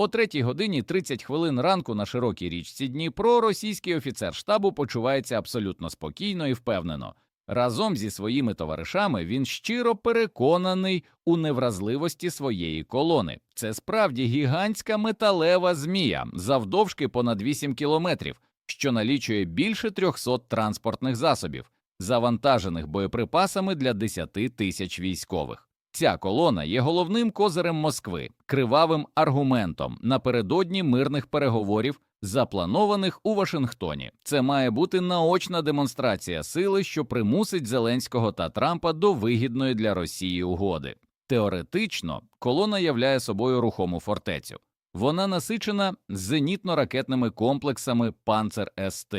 О 3 годині 30 хвилин ранку на широкій річці Дніпро російський офіцер штабу почувається абсолютно спокійно і впевнено. Разом зі своїми товаришами він щиро переконаний у невразливості своєї колони. Це справді гігантська металева змія завдовжки понад 8 кілометрів, що налічує більше 300 транспортних засобів, завантажених боєприпасами для 10 тисяч військових. Ця колона є головним козирем Москви, кривавим аргументом напередодні мирних переговорів, запланованих у Вашингтоні. Це має бути наочна демонстрація сили, що примусить Зеленського та Трампа до вигідної для Росії угоди. Теоретично колона являє собою рухому фортецю. Вона насичена зенітно-ракетними комплексами Панцер СТ,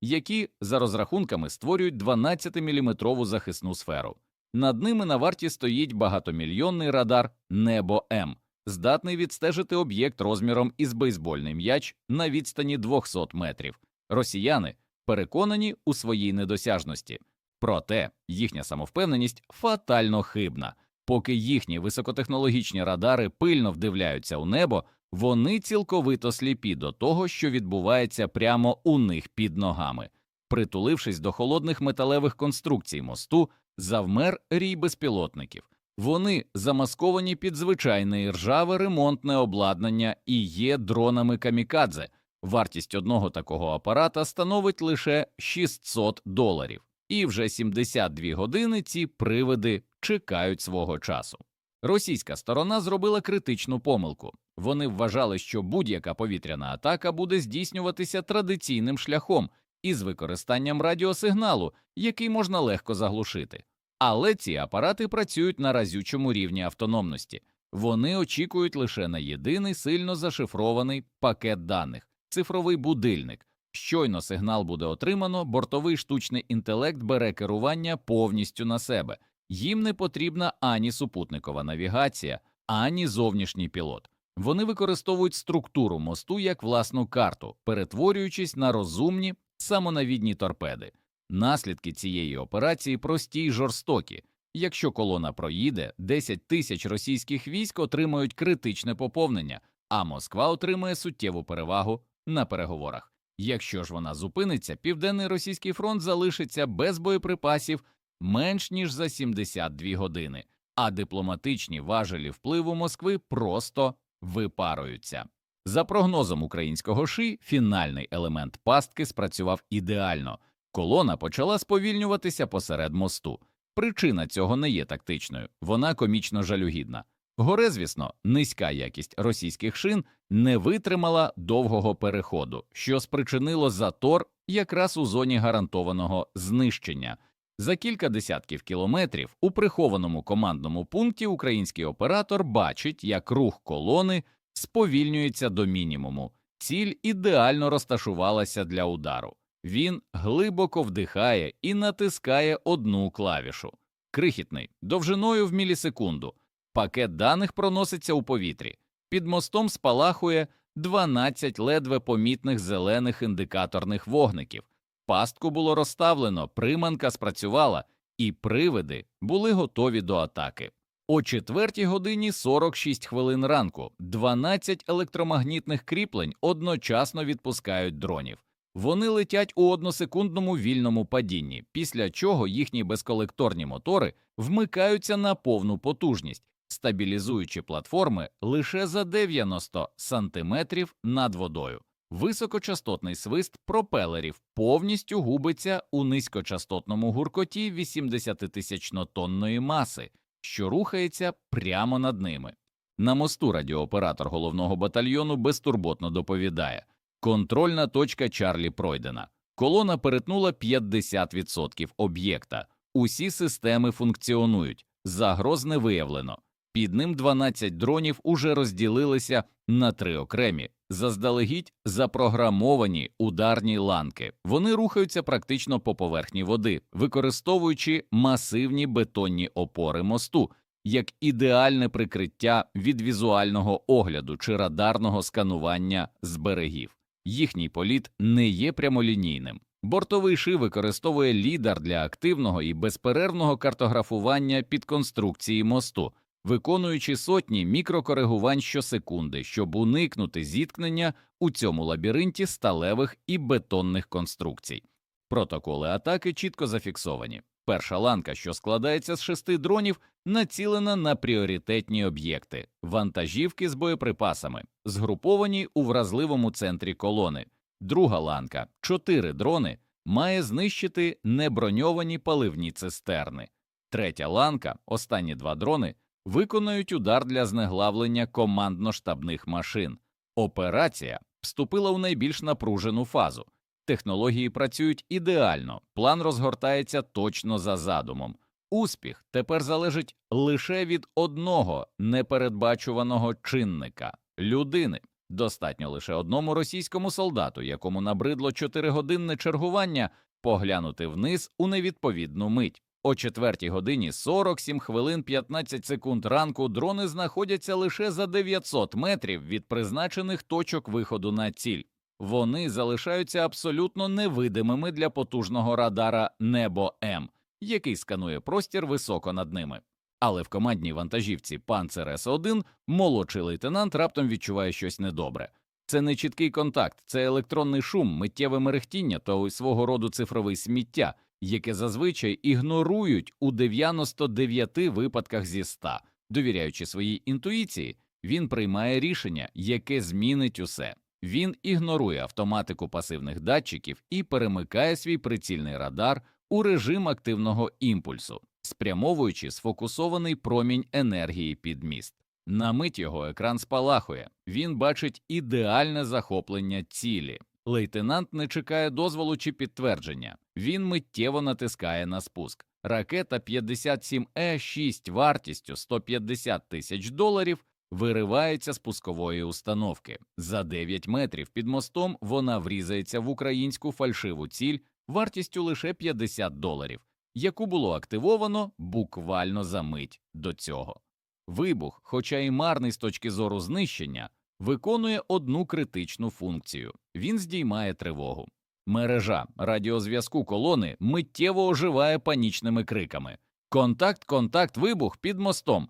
які за розрахунками створюють 12-мм захисну сферу. Над ними на варті стоїть багатомільйонний радар Небо М, здатний відстежити об'єкт розміром із бейсбольний м'яч на відстані 200 метрів. Росіяни переконані у своїй недосяжності, проте їхня самовпевненість фатально хибна. Поки їхні високотехнологічні радари пильно вдивляються у небо, вони цілковито сліпі до того, що відбувається прямо у них під ногами. Притулившись до холодних металевих конструкцій мосту, завмер рій безпілотників. Вони замасковані під звичайне і ржаве ремонтне обладнання і є дронами камікадзе. Вартість одного такого апарата становить лише 600 доларів, і вже 72 години ці привиди чекають свого часу. Російська сторона зробила критичну помилку. Вони вважали, що будь-яка повітряна атака буде здійснюватися традиційним шляхом із використанням радіосигналу, який можна легко заглушити. Але ці апарати працюють на разючому рівні автономності. Вони очікують лише на єдиний сильно зашифрований пакет даних цифровий будильник. Щойно сигнал буде отримано, бортовий штучний інтелект бере керування повністю на себе. Їм не потрібна ані супутникова навігація, ані зовнішній пілот. Вони використовують структуру мосту як власну карту, перетворюючись на розумні самонавідні торпеди. Наслідки цієї операції прості й жорстокі. Якщо колона проїде, 10 тисяч російських військ отримають критичне поповнення, а Москва отримує суттєву перевагу на переговорах. Якщо ж вона зупиниться, південний російський фронт залишиться без боєприпасів менш ніж за 72 години, а дипломатичні важелі впливу Москви просто випаруються. За прогнозом українського ШИ, фінальний елемент пастки спрацював ідеально. Колона почала сповільнюватися посеред мосту. Причина цього не є тактичною, вона комічно жалюгідна. Горе, звісно, низька якість російських шин не витримала довгого переходу, що спричинило затор якраз у зоні гарантованого знищення. За кілька десятків кілометрів у прихованому командному пункті український оператор бачить, як рух колони сповільнюється до мінімуму. Ціль ідеально розташувалася для удару. Він глибоко вдихає і натискає одну клавішу. Крихітний, довжиною в мілісекунду. Пакет даних проноситься у повітрі. Під мостом спалахує 12 ледве помітних зелених індикаторних вогників. Пастку було розставлено, приманка спрацювала, і привиди були готові до атаки. О четвертій годині 46 хвилин ранку 12 електромагнітних кріплень одночасно відпускають дронів. Вони летять у односекундному вільному падінні, після чого їхні безколекторні мотори вмикаються на повну потужність, стабілізуючи платформи лише за 90 сантиметрів над водою. Високочастотний свист пропелерів повністю губиться у низькочастотному гуркоті 80-тисячнотонної маси, що рухається прямо над ними. На мосту радіооператор головного батальйону безтурботно доповідає. Контрольна точка Чарлі пройдена. Колона перетнула 50% об'єкта. Усі системи функціонують. Загроз не виявлено. Під ним 12 дронів уже розділилися на три окремі, заздалегідь запрограмовані ударні ланки. Вони рухаються практично по поверхні води, використовуючи масивні бетонні опори мосту як ідеальне прикриття від візуального огляду чи радарного сканування з берегів. Їхній політ не є прямолінійним. Бортовий ши використовує лідар для активного і безперервного картографування під конструкції мосту. Виконуючи сотні мікрокоригувань щосекунди, щоб уникнути зіткнення у цьому лабіринті сталевих і бетонних конструкцій. Протоколи атаки чітко зафіксовані. Перша ланка, що складається з шести дронів, націлена на пріоритетні об'єкти, вантажівки з боєприпасами, згруповані у вразливому центрі колони. Друга ланка чотири дрони має знищити неброньовані паливні цистерни. Третя ланка, останні два дрони, виконують удар для знеглавлення командно-штабних машин. Операція вступила у найбільш напружену фазу. Технології працюють ідеально, план розгортається точно за задумом. Успіх тепер залежить лише від одного непередбачуваного чинника людини. Достатньо лише одному російському солдату, якому набридло чотиригодинне чергування, поглянути вниз у невідповідну мить. О 4 годині 47 хвилин 15 секунд ранку дрони знаходяться лише за 900 метрів від призначених точок виходу на ціль. Вони залишаються абсолютно невидимими для потужного радара Небо М, який сканує простір високо над ними. Але в командній вантажівці Панцер С1 молодший лейтенант раптом відчуває щось недобре. Це не чіткий контакт, це електронний шум, миттєве мерехтіння та свого роду цифровий сміття, яке зазвичай ігнорують у 99 випадках зі 100. Довіряючи своїй інтуїції, він приймає рішення, яке змінить усе. Він ігнорує автоматику пасивних датчиків і перемикає свій прицільний радар у режим активного імпульсу, спрямовуючи сфокусований промінь енергії під міст. На мить його екран спалахує, він бачить ідеальне захоплення цілі. Лейтенант не чекає дозволу чи підтвердження, він миттєво натискає на спуск. Ракета 57Е6 вартістю 150 тисяч доларів виривається з пускової установки. За 9 метрів під мостом вона врізається в українську фальшиву ціль вартістю лише 50 доларів, яку було активовано буквально за мить до цього. Вибух, хоча й марний з точки зору знищення, виконує одну критичну функцію він здіймає тривогу. Мережа радіозв'язку колони миттєво оживає панічними криками Контакт, контакт, вибух під мостом.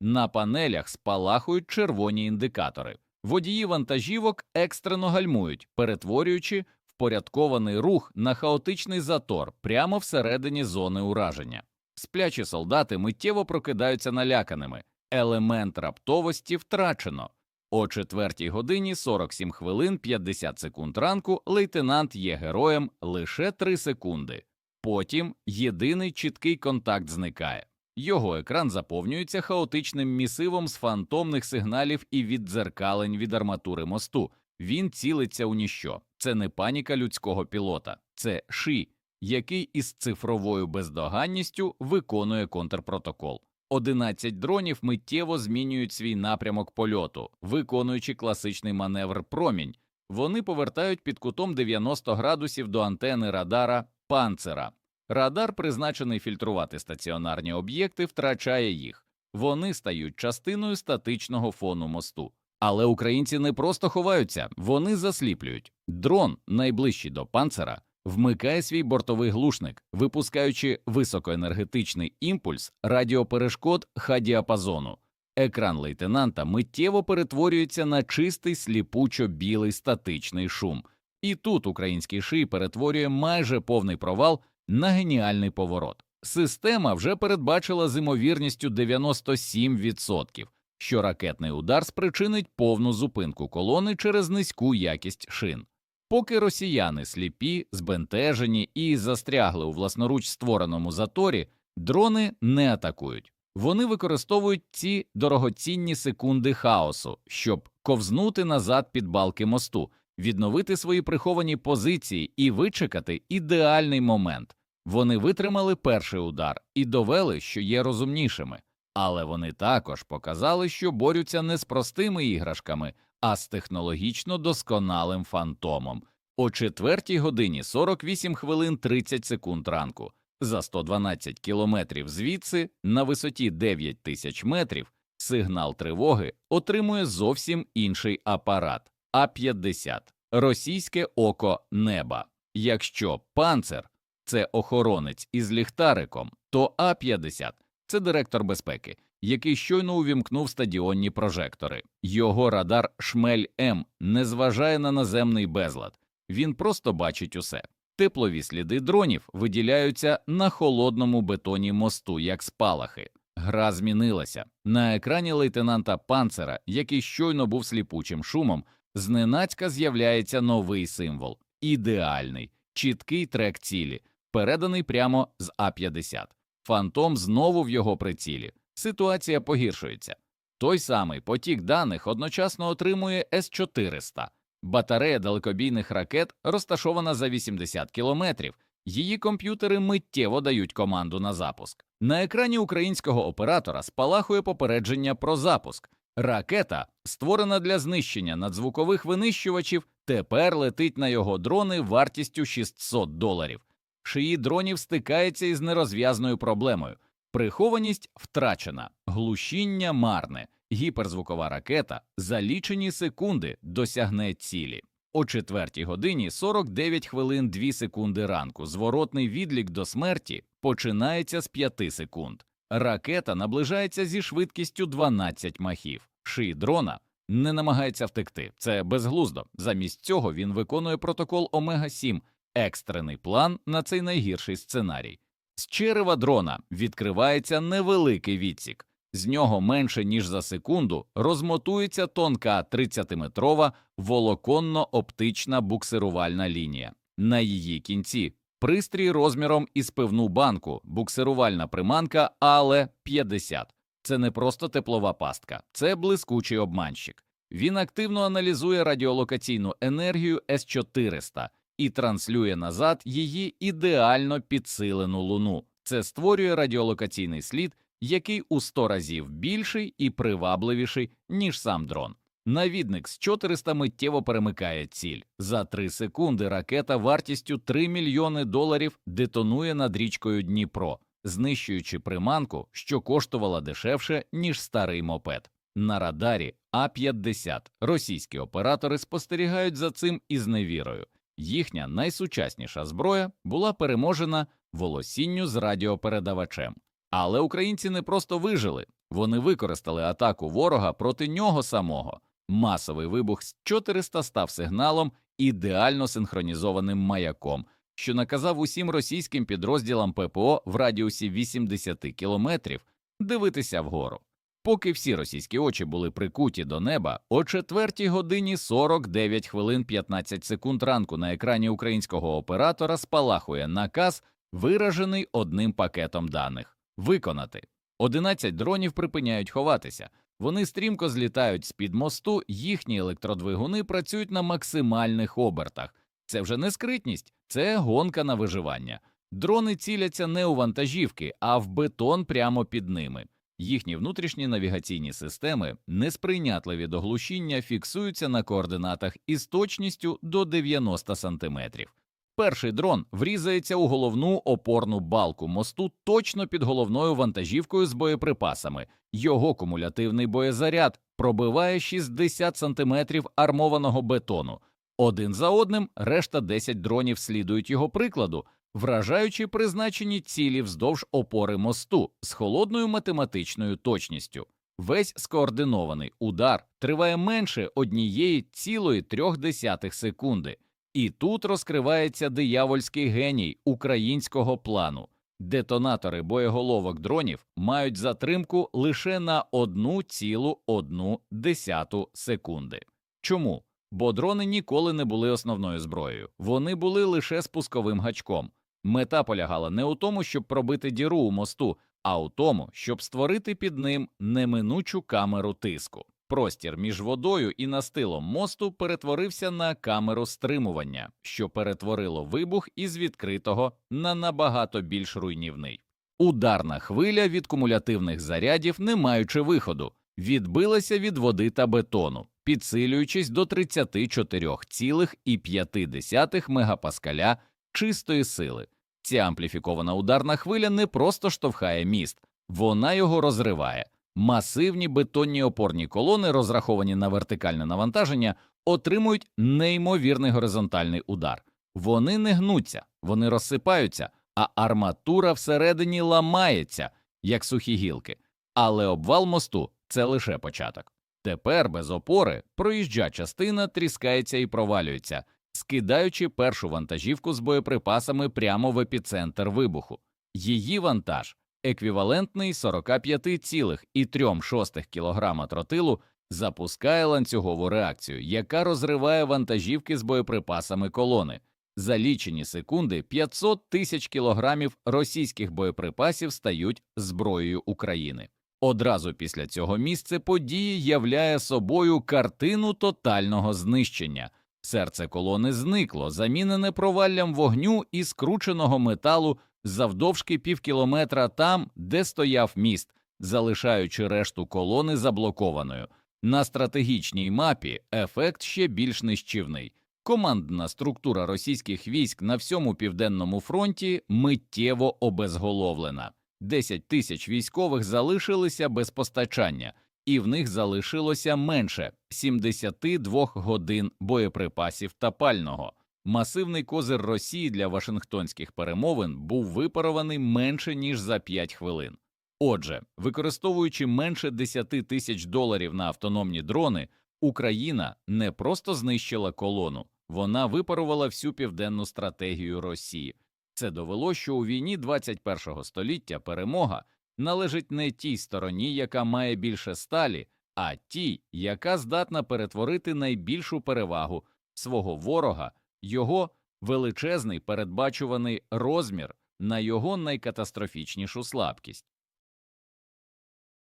На панелях спалахують червоні індикатори. Водії вантажівок екстрено гальмують, перетворюючи впорядкований рух на хаотичний затор прямо всередині зони ураження. Сплячі солдати миттєво прокидаються наляканими. Елемент раптовості втрачено. О 4 годині 47 хвилин 50 секунд ранку лейтенант є героєм лише 3 секунди. Потім єдиний чіткий контакт зникає. Його екран заповнюється хаотичним місивом з фантомних сигналів і віддзеркалень від арматури мосту. Він цілиться у ніщо. Це не паніка людського пілота, це ши, який із цифровою бездоганністю виконує контрпротокол. 11 дронів миттєво змінюють свій напрямок польоту, виконуючи класичний маневр промінь. Вони повертають під кутом 90 градусів до антени радара панцера. Радар, призначений фільтрувати стаціонарні об'єкти, втрачає їх. Вони стають частиною статичного фону мосту. Але українці не просто ховаються, вони засліплюють. Дрон, найближчий до панцера, вмикає свій бортовий глушник, випускаючи високоенергетичний імпульс радіоперешкод ха-діапазону. Екран лейтенанта миттєво перетворюється на чистий сліпучо-білий статичний шум. І тут український ший перетворює майже повний провал на геніальний поворот. Система вже передбачила з імовірністю 97%, що ракетний удар спричинить повну зупинку колони через низьку якість шин. Поки росіяни сліпі, збентежені і застрягли у власноруч створеному заторі, дрони не атакують. Вони використовують ці дорогоцінні секунди хаосу, щоб ковзнути назад під балки мосту, відновити свої приховані позиції і вичекати ідеальний момент. Вони витримали перший удар і довели, що є розумнішими, але вони також показали, що борються не з простими іграшками, а з технологічно досконалим фантомом. О 4 годині 48 хвилин 30 секунд ранку за 112 кілометрів звідси на висоті 9 тисяч метрів сигнал тривоги отримує зовсім інший апарат А-50 російське око неба. Якщо панцер це охоронець із ліхтариком, то А-50 це директор безпеки, який щойно увімкнув стадіонні прожектори. Його радар Шмель М не зважає на наземний безлад, він просто бачить усе. Теплові сліди дронів виділяються на холодному бетоні мосту, як спалахи. Гра змінилася. На екрані лейтенанта Панцера, який щойно був сліпучим шумом, зненацька з'являється новий символ ідеальний, чіткий трек цілі, переданий прямо з А-50. Фантом знову в його прицілі. Ситуація погіршується. Той самий потік даних одночасно отримує С-400. Батарея далекобійних ракет розташована за 80 кілометрів. Її комп'ютери миттєво дають команду на запуск. На екрані українського оператора спалахує попередження про запуск. Ракета, створена для знищення надзвукових винищувачів, тепер летить на його дрони вартістю 600 доларів. Шиї дронів стикається із нерозв'язною проблемою. Прихованість втрачена, глушіння марне, гіперзвукова ракета за лічені секунди досягне цілі. О 4 годині 49 хвилин 2 секунди ранку. Зворотний відлік до смерті починається з 5 секунд. Ракета наближається зі швидкістю 12 махів. Ший дрона не намагається втекти. Це безглуздо. Замість цього він виконує протокол Омега 7 екстрений план на цей найгірший сценарій. З черева дрона відкривається невеликий відсік. З нього менше ніж за секунду розмотується тонка 30-метрова волоконно-оптична буксирувальна лінія. На її кінці пристрій розміром із пивну банку, буксирувальна приманка але 50. Це не просто теплова пастка, це блискучий обманщик. Він активно аналізує радіолокаційну енергію С-400 і транслює назад її ідеально підсилену луну. Це створює радіолокаційний слід, який у 100 разів більший і привабливіший, ніж сам дрон. Навідник з 400 миттєво перемикає ціль. За 3 секунди ракета вартістю 3 мільйони доларів детонує над річкою Дніпро, знищуючи приманку, що коштувала дешевше, ніж старий мопед. На радарі А-50 російські оператори спостерігають за цим із невірою. Їхня найсучасніша зброя була переможена волосінню з радіопередавачем. Але українці не просто вижили, вони використали атаку ворога проти нього самого. Масовий вибух з 400 став сигналом, ідеально синхронізованим маяком, що наказав усім російським підрозділам ППО в радіусі 80 кілометрів дивитися вгору. Поки всі російські очі були прикуті до неба, о 4 годині 49 хвилин 15 секунд ранку на екрані українського оператора спалахує наказ, виражений одним пакетом даних виконати. 11 дронів припиняють ховатися. Вони стрімко злітають з під мосту, їхні електродвигуни працюють на максимальних обертах. Це вже не скритність, це гонка на виживання. Дрони ціляться не у вантажівки, а в бетон прямо під ними. Їхні внутрішні навігаційні системи, несприйнятливі до глушіння, фіксуються на координатах із точністю до 90 сантиметрів. Перший дрон врізається у головну опорну балку мосту точно під головною вантажівкою з боєприпасами. Його кумулятивний боєзаряд пробиває 60 сантиметрів армованого бетону. Один за одним решта 10 дронів слідують його прикладу, вражаючи призначені цілі вздовж опори мосту з холодною математичною точністю. Весь скоординований удар триває менше однієї цілої трьох десятих секунди. І тут розкривається диявольський геній українського плану. Детонатори боєголовок дронів мають затримку лише на 1,1 секунди. Чому? Бо дрони ніколи не були основною зброєю, вони були лише спусковим гачком. Мета полягала не у тому, щоб пробити діру у мосту, а у тому, щоб створити під ним неминучу камеру тиску. Простір між водою і настилом мосту перетворився на камеру стримування, що перетворило вибух із відкритого на набагато більш руйнівний. Ударна хвиля від кумулятивних зарядів, не маючи виходу, відбилася від води та бетону, підсилюючись до 34,5 мегапаскаля чистої сили. Ця ампліфікована ударна хвиля не просто штовхає міст, вона його розриває. Масивні бетонні опорні колони, розраховані на вертикальне навантаження, отримують неймовірний горизонтальний удар. Вони не гнуться, вони розсипаються, а арматура всередині ламається, як сухі гілки. Але обвал мосту це лише початок. Тепер без опори проїжджа частина тріскається і провалюється, скидаючи першу вантажівку з боєприпасами прямо в епіцентр вибуху. Її вантаж, еквівалентний 45,3 кг тротилу, запускає ланцюгову реакцію, яка розриває вантажівки з боєприпасами колони. За лічені секунди 500 тисяч кілограмів російських боєприпасів стають зброєю України. Одразу після цього місце події являє собою картину тотального знищення. Серце колони зникло, замінене проваллям вогню і скрученого металу завдовжки півкілометра там, де стояв міст, залишаючи решту колони заблокованою. На стратегічній мапі ефект ще більш нищівний. Командна структура російських військ на всьому південному фронті миттєво обезголовлена. 10 тисяч військових залишилися без постачання, і в них залишилося менше 72 годин боєприпасів та пального. Масивний козир Росії для Вашингтонських перемовин був випарований менше ніж за 5 хвилин. Отже, використовуючи менше 10 тисяч доларів на автономні дрони, Україна не просто знищила колону, вона випарувала всю південну стратегію Росії. Це довело, що у війні 21-го століття перемога належить не тій стороні, яка має більше сталі, а тій, яка здатна перетворити найбільшу перевагу свого ворога, його величезний передбачуваний розмір на його найкатастрофічнішу слабкість.